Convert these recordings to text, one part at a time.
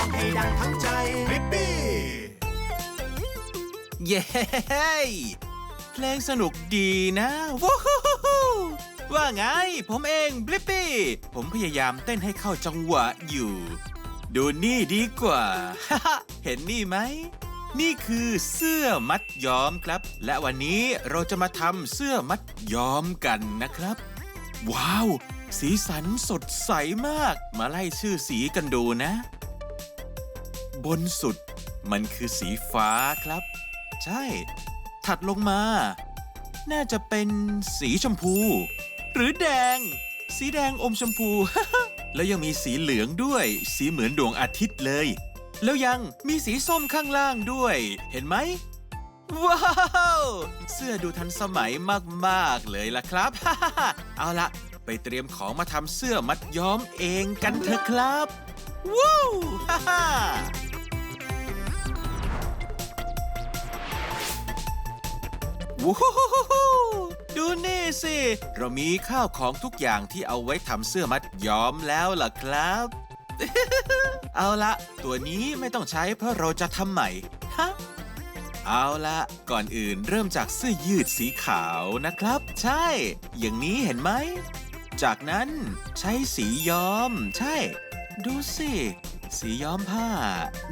องให้ดังทั้งใจริปปี้เย้ เพลงสนุกดีนะว้าวว่าไง ผมเองบลิปปี้ ผมพยายามเต้นให้เข้าจังหวะอยู่ ดูนี่ดีกว่า เห็นนี่ไหม นี่คือเสื้อมัดย้อมครับ และวันนี้เราจะมาทำเสื้อมัดย้อมกันนะครับ ว้าว สีสันสดใสมาก มาไล่ชื่อสีกันดูนะ บนสุด มันคือสีฟ้าครับ ใช่ ถัดลงมา น่าจะเป็นสีชมพู หรือแดง สีแดงอมชมพู แล้วยังมีสีเหลืองด้วย สีเหมือนดวงอาทิตย์เลย แล้วยังมีสีส้มข้างล่างด้วย เห็นไหมว้าว เสื้อดูทันสมัยมากๆเลยล่ะครับ เอาละไปเตรียมของมาทำเสื้อมัดย้อมเองกันเถอะครับ ว้าวฮ่า ฮ่าว้าวดูนี่สิ เรามีข้าวของทุกอย่างที่เอาไว้ทำเสื้อมัดย้อมแล้วล่ะครับ เอาละตัวนี้ไม่ต้องใช้เพราะเราจะทำใหม่ฮะเอาละก่อนอื่นเริ่มจากเสื้อยืดสีขาวนะครับ ใช่ อย่างนี้เห็นไหม จากนั้นใช้สีย้อม ใช่ ดูสิ สีย้อมผ้า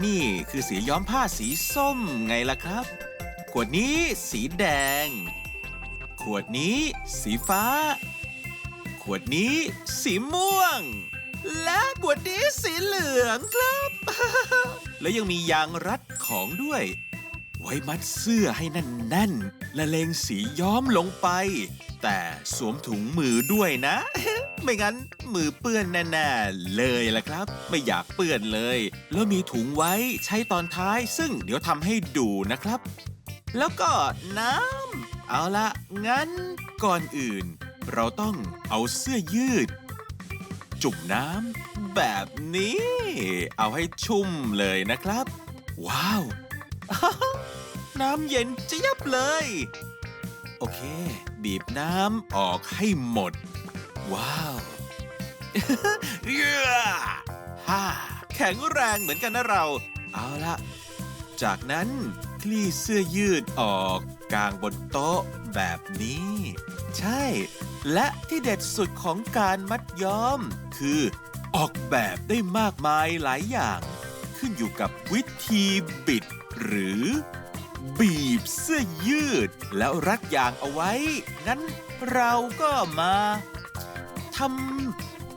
นี่คือสีย้อมผ้าสีส้มไงล่ะครับ ขวดนี้สีแดง ขวดนี้สีฟ้า ขวดนี้สีม่วง และขวดนี้สีเหลืองครับ แล้วยังมียางรัดของด้วย ไว้มัดเสื้อให้แน่นๆและเลงสีย้อมลงไป แต่สวมถุงมือด้วยนะ ไม่งั้นมือเปื้อนแน่ๆเลยล่ะครับ ไม่อยากเปื้อนเลย แล้วมีถุงไว้ใช้ตอนท้าย ซึ่งเดี๋ยวทำให้ดูนะครับ แล้วก็น้ำ เอาละงั้นก่อนอื่น เราต้องเอาเสื้อยืด จุ่มน้ำแบบนี้ เอาให้ชุ่มเลยนะครับ ว้าว น้ำเย็นเจี๊ยบเลย โอเค บีบน้ำออกให้หมด ว้าวเย้ฮ่าแข็งแรงเหมือนกันนะเรา เอาละ จากนั้นคลี่เสื้อยืดออกกลางบนโต๊ะแบบนี้ ใช่ และที่เด็ดสุดของการมัดย้อม คือออกแบบได้มากมายหลายอย่าง ขึ้นอยู่กับวิธีบิด หรือ บีบเสื้อยืด แล้วรัดยางเอาไว้ งั้นเราก็มาท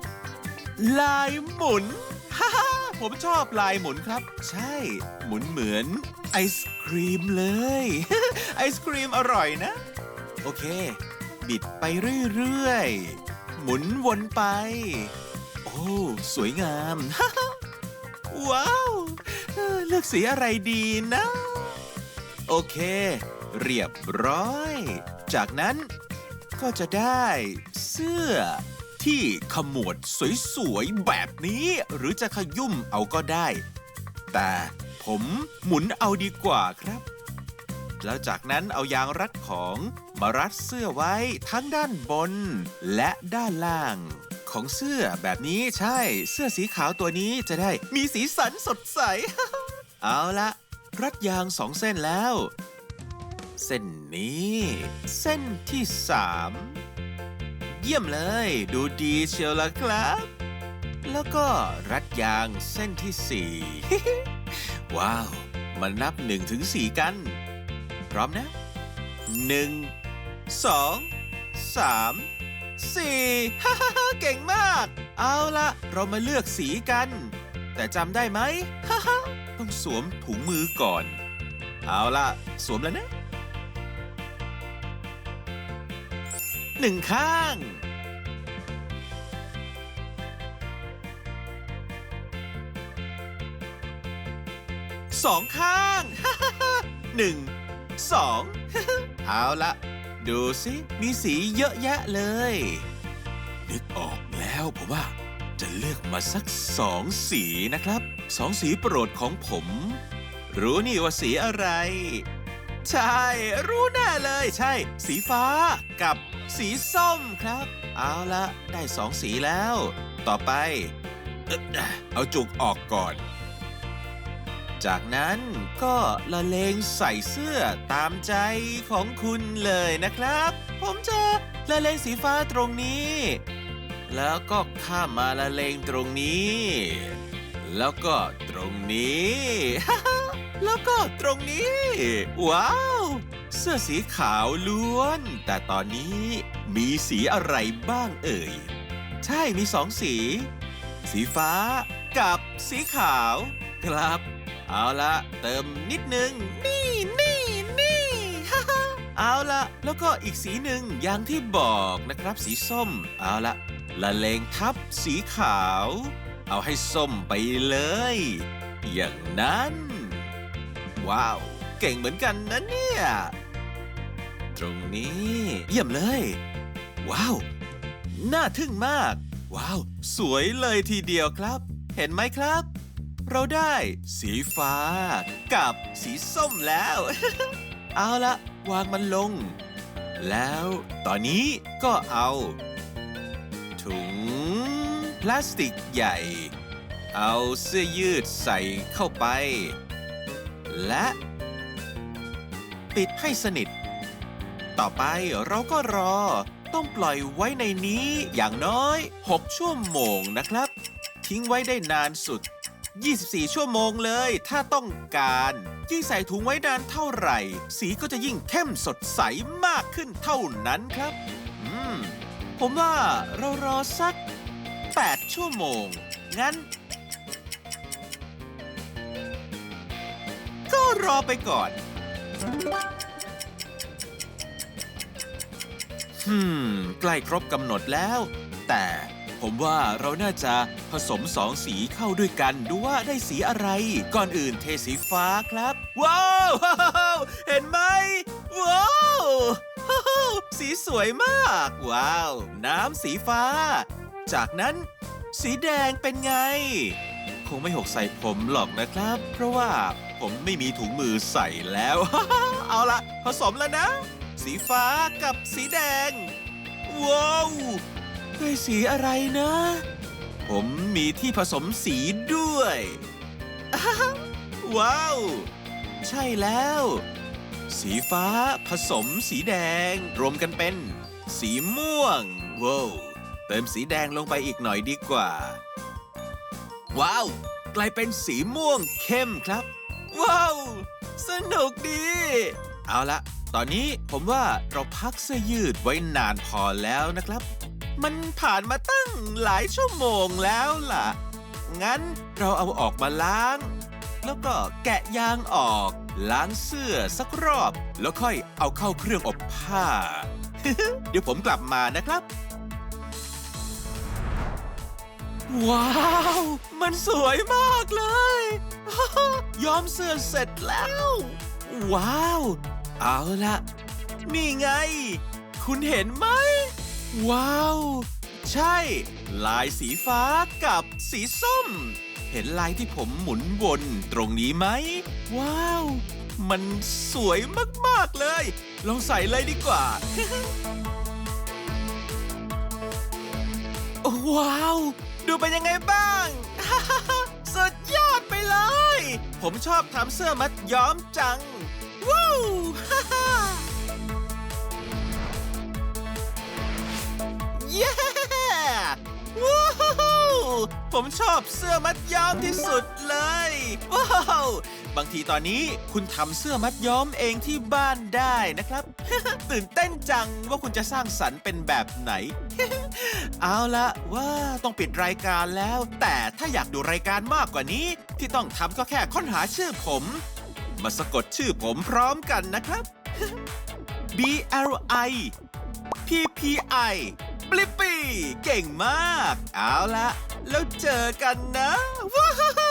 ำลายหมุนฮ่าฮ่า ผมชอบลายหมุนครับ ใช่ หมุนเหมือนไอศครีมเลย ไอศครีมอร่อยนะ โอเค บิดไปเรื่อยๆ หมุนวนไป โอ้ สวยงาม ว้าวเอ่อเลือกสีอะไรดีนะ โอเค เรียบร้อย จากนั้นก็จะได้เสื้อ ที่ขมวดสวยๆ แบบนี้ หรือจะขยุ่มเอาก็ได้ แต่ผมหมุนเอาดีกว่าครับ แล้วจากนั้นเอายางรัดของมารัดเสื้อไว้ทั้งด้านบนและด้านล่าง ของเสื้อแบบนี้ใช่เสื้อสีขาวตัวนี้จะได้มีสีสันสดใส เอาละรัดยางสองเส้นแล้ว เส้นนี้ เส้นที่สาม เยี่ยมเลย ดูดีเชียวละครับ แล้วก็รัดยางเส้นที่สี่ว้าว มานับหนึ่งถึงสี่กัน พร้อมนะหนึ่งสองสามสี่ฮ่าฮ่าเก่งมาก เอาละเรามาเลือกสีกัน แต่จำได้ไหมฮ่าฮ่าต้องสวมถุงมือก่อน เอาละสวมแล้วนะ หนึ่งข้างสองข้างหนึ่งสองเอาละดูสิมีสีเยอะแยะเลย นึกออกแล้วผมว่า จะเลือกมาสักสองสีนะครับสองสีโปรดของผม รู้นี่ว่าสีอะไร ใช่ รู้แน่เลยใช่ สีฟ้ากับสีส้มครับ เอาละได้สองสีแล้ว ต่อไป เอาจุกออกก่อน จากนั้นก็ละเลงใส่เสื้อตามใจของคุณเลยนะครับ ผมจะละเลงสีฟ้าตรงนี้ แล้วก็ข้ามมาละเลงตรงนี้ แล้วก็ตรงนี้ แล้วก็ตรงนี้ ว้าว เสื้อสีขาวล้วน แต่ตอนนี้มีสีอะไรบ้างเอ่ย ใช่มีสองสี สีฟ้ากับสีขาว ครับ เอาละเติมนิดนึง นี่นี่นี่ฮ่าฮ่าเอาละแล้วก็อีกสีหนึ่งอย่างที่บอกนะครับสีส้ม เอาละละเลงทับสีขาว เอาให้ส้มไปเลย อย่างนั้น ว้าว เก่งเหมือนกันนะเนี่ย ตรงนี้ เยี่ยมเลย ว้าว น่าทึ่งมาก ว้าว สวยเลยทีเดียวครับ เห็นไหมครับ เราได้สีฟ้ากับสีส้มแล้ว เอาละวางมันลง แล้วตอนนี้ก็เอา ถุง พลาสติกใหญ่ เอาเสื้อยืดใส่เข้าไป และ ปิดให้สนิท ต่อไปเราก็รอ ต้องปล่อยไว้ในนี้อย่างน้อย 6 ชั่วโมงนะครับ ทิ้งไว้ได้นานสุด 24 ชั่วโมงเลย ถ้าต้องการ ยิ่งใส่ถุงไว้นานเท่าไหร่ สีก็จะยิ่งเข้มสดใสมากขึ้นเท่านั้นครับ อืม ผมว่าเรารอสัก 8 ชั่วโมง งั้น รอไปก่อนฮึมใกล้ครบกำหนดแล้ว แต่ผมว่าเราน่าจะผสมสองสีเข้าด้วยกันดูว่าได้สีอะไร ก่อนอื่นเทสีฟ้าครับ ว้าว เห็นไหมว้าวสีสวยมาก ว้าว น้ำสีฟ้า จากนั้น สีแดงเป็นไง คงไม่หกใส่ผมหรอกนะครับ เพราะว่า ผมไม่มีถุงมือใส่แล้ว เอาละผสมแล้วนะ สีฟ้ากับสีแดง ว้าวได้สีอะไรนะ ผมมีที่ผสมสีด้วย ว้าว ใช่แล้ว สีฟ้าผสมสีแดง รวมกันเป็น สีม่วงว้าวเติมสีแดงลงไปอีกหน่อยดีกว่า ว้าว กลายเป็นสีม่วงเข้มครับ ว้าว สนุกดี เอาละ ตอนนี้ผมว่าเราพักเสื้อยืดไว้นานพอแล้วนะครับ มันผ่านมาตั้งหลายชั่วโมงแล้วล่ะ งั้นเราเอาออกมาล้าง แล้วก็แกะยางออก ล้างเสื้อสักรอบ แล้วค่อยเอาเข้าเครื่องอบผ้า เดี๋ยวผมกลับมานะครับว้าว มันสวยมากเลย ย้อมเสื้อเสร็จแล้ว ว้าว เอาละนี่ไง คุณเห็นไหม ว้าว ใช่ ลายสีฟ้ากับสีส้ม เห็นลายที่ผมหมุนวนตรงนี้ไหม ว้าว มันสวยมาก ๆ เลย ลองใส่เลยดีกว่า ว้าว ดูเป็นยังไงบ้าง ผมชอบทำเสื้อมัดย้อมจัง ว้าวเย้ว้าวผมชอบเสื้อมัดย้อมที่สุดเลย ว้าว บางทีตอนนี้คุณทำเสื้อมัดย้อมเองที่บ้านได้นะครับ ตื่นเต้นจังว่าคุณจะสร้างสรรค์เป็นแบบไหน เอาละว่าต้องปิดรายการแล้ว แต่ถ้าอยากดูรายการมากกว่านี้ ที่ต้องทำก็แค่ค้นหาชื่อผม มาสะกดชื่อผมพร้อมกันนะครับ B L I P P I ปลิปปี้ เก่งมาก เอาละแล้วเจอกันนะว้าว